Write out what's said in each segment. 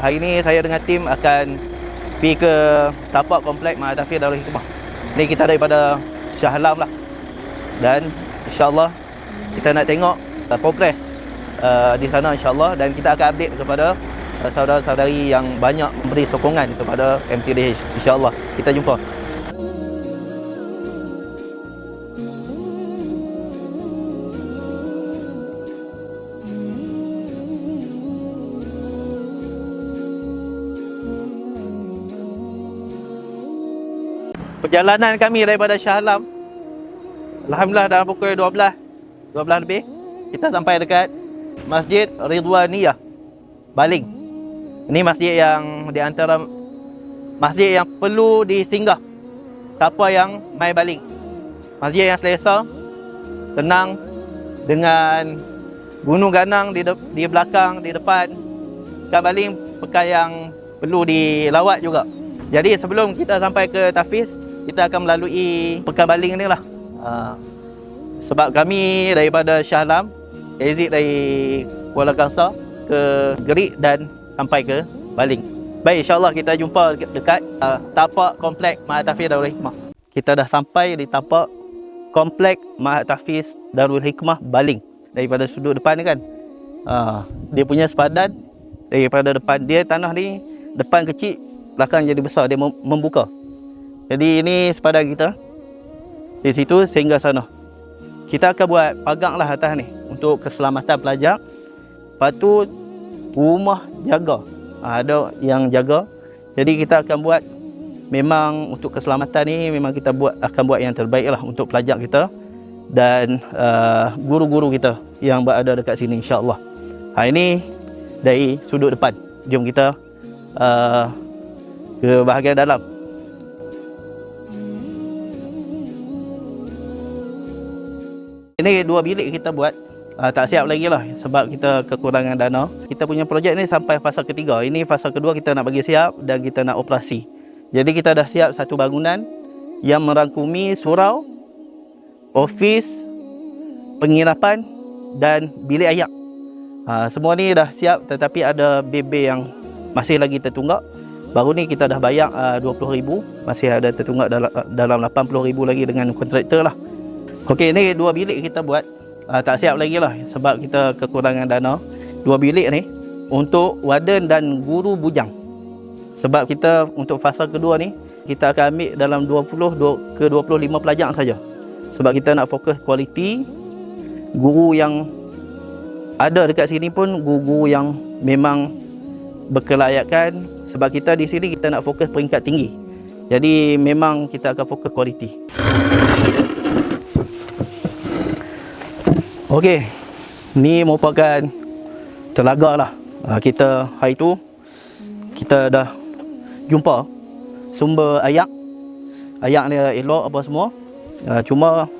hari ni saya dengan tim akan pergi ke tapak komplek Mahatafir Darul Hikmah. Ni kita daripada Shah Alam lah. Dan insyaAllah kita nak tengok uh, progres uh, di sana insyaAllah dan kita akan update kepada uh, saudara-saudari yang banyak memberi sokongan kepada MTDH insyaAllah. Kita jumpa. Perjalanan kami daripada Shah Alam Alhamdulillah dalam pukul 12 12 lebih Kita sampai dekat Masjid Ridwaniyah Baling. Ini masjid yang di antara Masjid yang perlu disinggah. Siapa yang mai baling? Masjid yang selesa Tenang Dengan Gunung ganang di, de- di belakang, di depan. Kat baling Pekan yang perlu dilawat juga. Jadi sebelum kita sampai ke Tafiz Kita akan melalui Pekan baling ni lah uh, sebab kami daripada Shah Alam exit dari Kuala Kangsar ke Gerik dan sampai ke Baling. Baik, insyaAllah kita jumpa dekat uh, tapak komplek Mahat Tafiz Darul Hikmah. Kita dah sampai di tapak komplek Mahat Tafiz Darul Hikmah Baling. Daripada sudut depan ni kan. Uh, dia punya sepadan daripada depan dia tanah ni depan kecil, belakang jadi besar dia mem- membuka. Jadi ini sepadan kita. Di situ sehingga sana. Kita akan buat pagang lah atas ni untuk keselamatan pelajar. Lepas tu rumah jaga. Ha, ada yang jaga. Jadi kita akan buat memang untuk keselamatan ni memang kita buat akan buat yang terbaik lah untuk pelajar kita dan uh, guru-guru kita yang berada dekat sini insya-Allah. Ha ini dari sudut depan. Jom kita uh, ke bahagian dalam. Ini dua bilik kita buat uh, tak siap lagi lah sebab kita kekurangan dana. Kita punya projek ni sampai fasa ketiga. Ini fasa kedua kita nak bagi siap dan kita nak operasi. Jadi kita dah siap satu bangunan yang merangkumi surau, ofis, penginapan dan bilik ayak. Ha, semua ni dah siap tetapi ada BB yang masih lagi tertunggak. Baru ni kita dah bayar uh, 20,000, masih ada tertunggak dalam, dalam 80,000 lagi dengan kontraktor lah. Okey, ni dua bilik kita buat. Uh, tak siap lagi lah sebab kita kekurangan dana. Dua bilik ni untuk warden dan guru bujang. Sebab kita untuk fasa kedua ni, kita akan ambil dalam 20 du- ke 25 pelajar saja. Sebab kita nak fokus kualiti guru yang ada dekat sini pun guru yang memang berkelayakan sebab kita di sini kita nak fokus peringkat tinggi. Jadi memang kita akan fokus kualiti. Okey. Ni merupakan telaga lah. Ah, Kita hari tu kita dah jumpa sumber ayak. Ayak dia elok apa semua. Ah, Cuma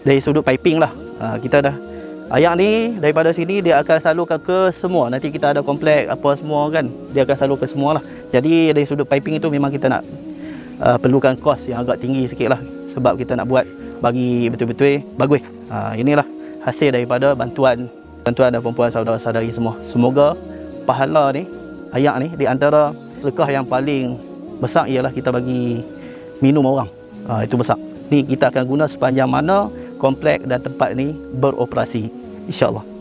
dari sudut piping lah. Ah, Kita dah Ayak ni daripada sini dia akan salurkan ke semua. Nanti kita ada komplek apa semua kan. Dia akan salur ke semua lah. Jadi dari sudut piping itu memang kita nak uh, perlukan kos yang agak tinggi sikit lah. Sebab kita nak buat bagi betul-betul bagus. Uh, inilah hasil daripada bantuan bantuan dan perempuan saudara-saudari semua. Semoga pahala ni, ayak ni di antara sedekah yang paling besar ialah kita bagi minum orang. Uh, itu besar. Ni kita akan guna sepanjang mana komplek dan tempat ni beroperasi. InsyaAllah.